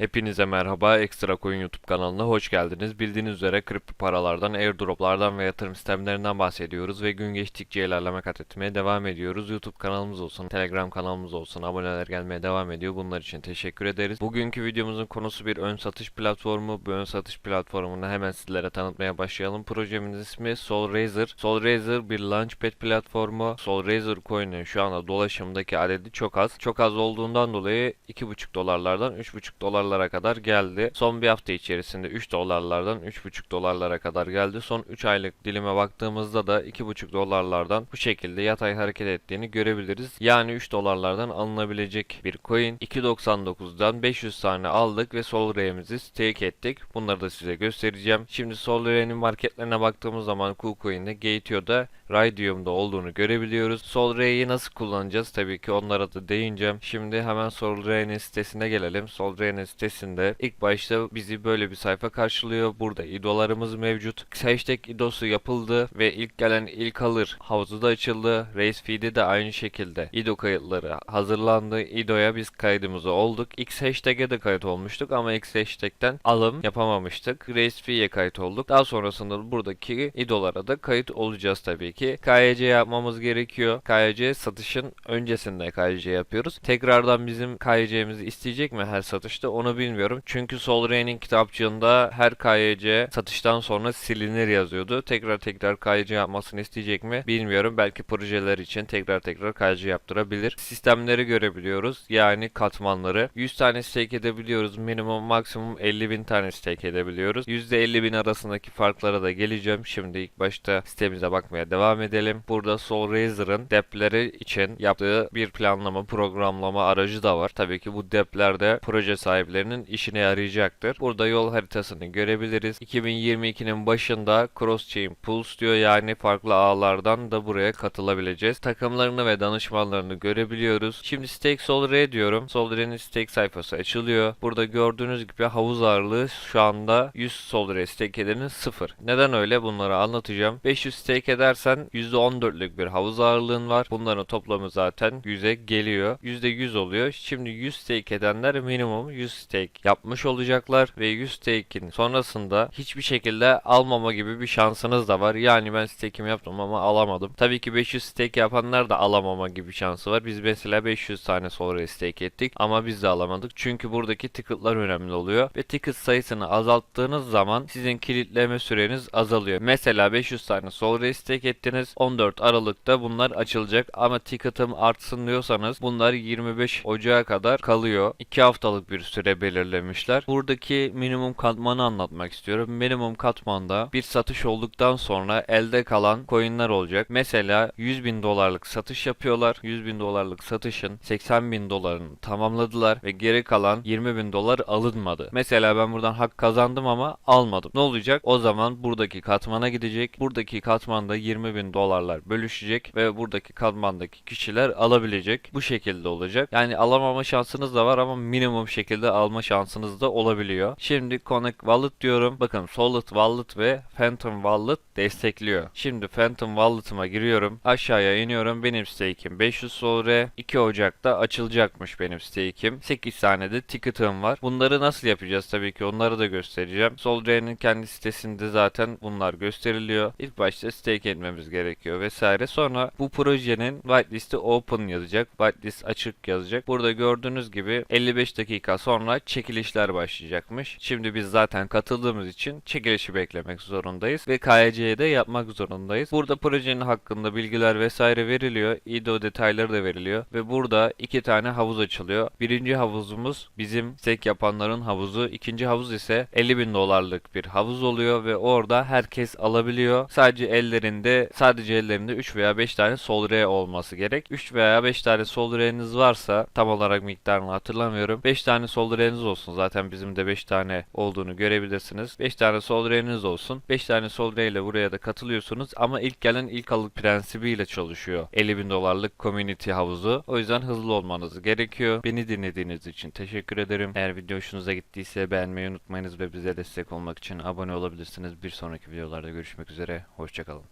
Hepinize merhaba. Ekstra Coin YouTube kanalına hoş geldiniz. Bildiğiniz üzere kripto paralardan, airdroplardan ve yatırım sistemlerinden bahsediyoruz ve gün geçtikçe ilerleme kat etmeye devam ediyoruz. YouTube kanalımız olsun, Telegram kanalımız olsun, aboneler gelmeye devam ediyor. Bunlar için teşekkür ederiz. Bugünkü videomuzun konusu bir ön satış platformu. Bu ön satış platformunu hemen sizlere tanıtmaya başlayalım. Projemizin ismi SolRaiser. SolRaiser bir launchpad platformu. SolRaiser coin'in şu anda dolaşımdaki adedi çok az. Çok az olduğundan dolayı 2,5 dolarlardan 3,5 dolarlara kadar geldi. Son bir hafta içerisinde 3 dolarlardan 3,5 dolarlara kadar geldi. Son 3 aylık dilime baktığımızda da 2,5 dolarlardan bu şekilde yatay hareket ettiğini görebiliriz. Yani 3 dolarlardan alınabilecek bir coin. 2.99'dan 500 tane aldık ve SolRai'mizi stake ettik. Bunları da size göstereceğim. Şimdi SolRai'nin marketlerine baktığımız zaman KuCoin'de, Gateo'da, Raydium'da olduğunu görebiliyoruz. SolRai'yi nasıl kullanacağız? Tabii ki onlara da değineceğim. Şimdi hemen SolRai'nin sitesine gelelim. SolRai'nin sitesinde ilk başta bizi böyle bir sayfa karşılıyor. Burada idolarımız mevcut. Hashtag idosu yapıldı ve ilk gelen ilk alır havuzu da açıldı. Race feed'i de aynı şekilde. İdo kayıtları hazırlandı. İdo'ya biz kaydımızı olduk. X hashtag'e de kayıt olmuştuk ama X hashtag'ten alım yapamamıştık. Race fee'ye kayıt olduk. Daha sonrasında buradaki idolara da kayıt olacağız tabii ki. KYC yapmamız gerekiyor. KYC satışın öncesinde KYC yapıyoruz. Tekrardan bizim KYC'mizi isteyecek mi her satışta onu bilmiyorum. Çünkü SolRai'nin kitapçığında her KYC satıştan sonra silinir yazıyordu. Tekrar tekrar KYC yapmasını isteyecek mi bilmiyorum. Belki projeler için tekrar tekrar KYC yaptırabilir. Sistemleri görebiliyoruz. Yani katmanları. 100 tane stake edebiliyoruz. Minimum maksimum 50 bin tane stake edebiliyoruz. %50 bin arasındaki farklara da geleceğim. Şimdi ilk başta sitemize bakmaya devam edelim. Burada SolRaiser'ın depleri için yaptığı bir planlama, programlama aracı da var. Tabii ki bu deplerde proje sahiplerinin işine yarayacaktır. Burada yol haritasını görebiliriz. 2022'nin başında Cross Chain Pools diyor yani farklı ağlardan da buraya katılabileceğiz. Takımlarını ve danışmanlarını görebiliyoruz. Şimdi Stake SolRae diyorum. SolRae'nin stake sayfası açılıyor. Burada gördüğünüz gibi havuz ağırlığı şu anda 100 SolRae stake edenin 0. Neden öyle bunları anlatacağım. 500 stake edersen %14'lük bir havuz ağırlığın var. Bunların toplamı zaten 100'e geliyor. %100 oluyor. Şimdi 100 stake edenler minimum 100 stake yapmış olacaklar ve 100 stake'in sonrasında hiçbir şekilde almama gibi bir şansınız da var. Yani ben stake'imi yaptım ama alamadım. Tabii ki 500 stake yapanlar da alamama gibi şansı var. Biz mesela 500 tane Solray stake ettik ama biz de alamadık. Çünkü buradaki ticket'lar önemli oluyor ve ticket sayısını azalttığınız zaman sizin kilitleme süreniz azalıyor. Mesela 500 tane Solray stake ettiniz. 14 Aralık'ta bunlar açılacak ama ticket'ım artsın diyorsanız bunlar 25 Ocağı kadar kalıyor. 2 haftalık bir süre belirlemişler. Buradaki minimum katmanı anlatmak istiyorum. Minimum katmanda bir satış olduktan sonra elde kalan coinler olacak. Mesela 100 bin dolarlık satış yapıyorlar. 100 bin dolarlık satışın 80 bin dolarını tamamladılar ve geri kalan 20 bin dolar alınmadı. Mesela ben buradan hak kazandım ama almadım. Ne olacak? O zaman buradaki katmana gidecek. Buradaki katmanda 20 bin dolarlar bölüşecek ve buradaki katmandaki kişiler alabilecek. Bu şekilde olacak. Yani alamama şansınız da var ama minimum şekilde alma şansınız da olabiliyor. Şimdi Connect Wallet diyorum. Bakın Solid Wallet ve Phantom Wallet destekliyor. Şimdi Phantom Wallet'ıma giriyorum. Aşağıya iniyorum. Benim stake'im 500 Solre. 2 Ocak'ta açılacakmış benim stake'im. 8 tane de ticket'ım var. Bunları nasıl yapacağız tabii ki onları da göstereceğim. Solre'nin kendi sitesinde zaten bunlar gösteriliyor. İlk başta stake etmemiz gerekiyor vesaire. Sonra bu projenin whitelist'i open yazacak. Whitelist açık yazacak. Burada gördüğünüz gibi 55 dakika sonra çekilişler başlayacakmış. Şimdi biz zaten katıldığımız için çekilişi beklemek zorundayız ve KYC'ye de yapmak zorundayız. Burada projenin hakkında bilgiler vesaire veriliyor. IDO detayları da veriliyor ve burada iki tane havuz açılıyor. Birinci havuzumuz bizim stake yapanların havuzu. İkinci havuz ise 50 bin dolarlık bir havuz oluyor ve orada herkes alabiliyor. Sadece ellerinde sadece ellerinde 3 veya 5 tane sol R olması gerek. 3 veya 5 tane sol R'niz varsa tam olarak miktarını hatırlamıyorum. 5 tane sol R'niz olsun. Zaten bizim de 5 tane olduğunu görebilirsiniz. 5 tane sol R'niz olsun. 5 tane sol R ile buraya da katılıyorsunuz ama ilk gelen ilk alır prensibiyle çalışıyor. 50 bin dolarlık community havuzu. O yüzden hızlı olmanız gerekiyor. Beni dinlediğiniz için teşekkür ederim. Eğer video hoşunuza gittiyse beğenmeyi unutmayınız ve bize destek olmak için abone olabilirsiniz. Bir sonraki videolarda görüşmek üzere. Hoşçakalın.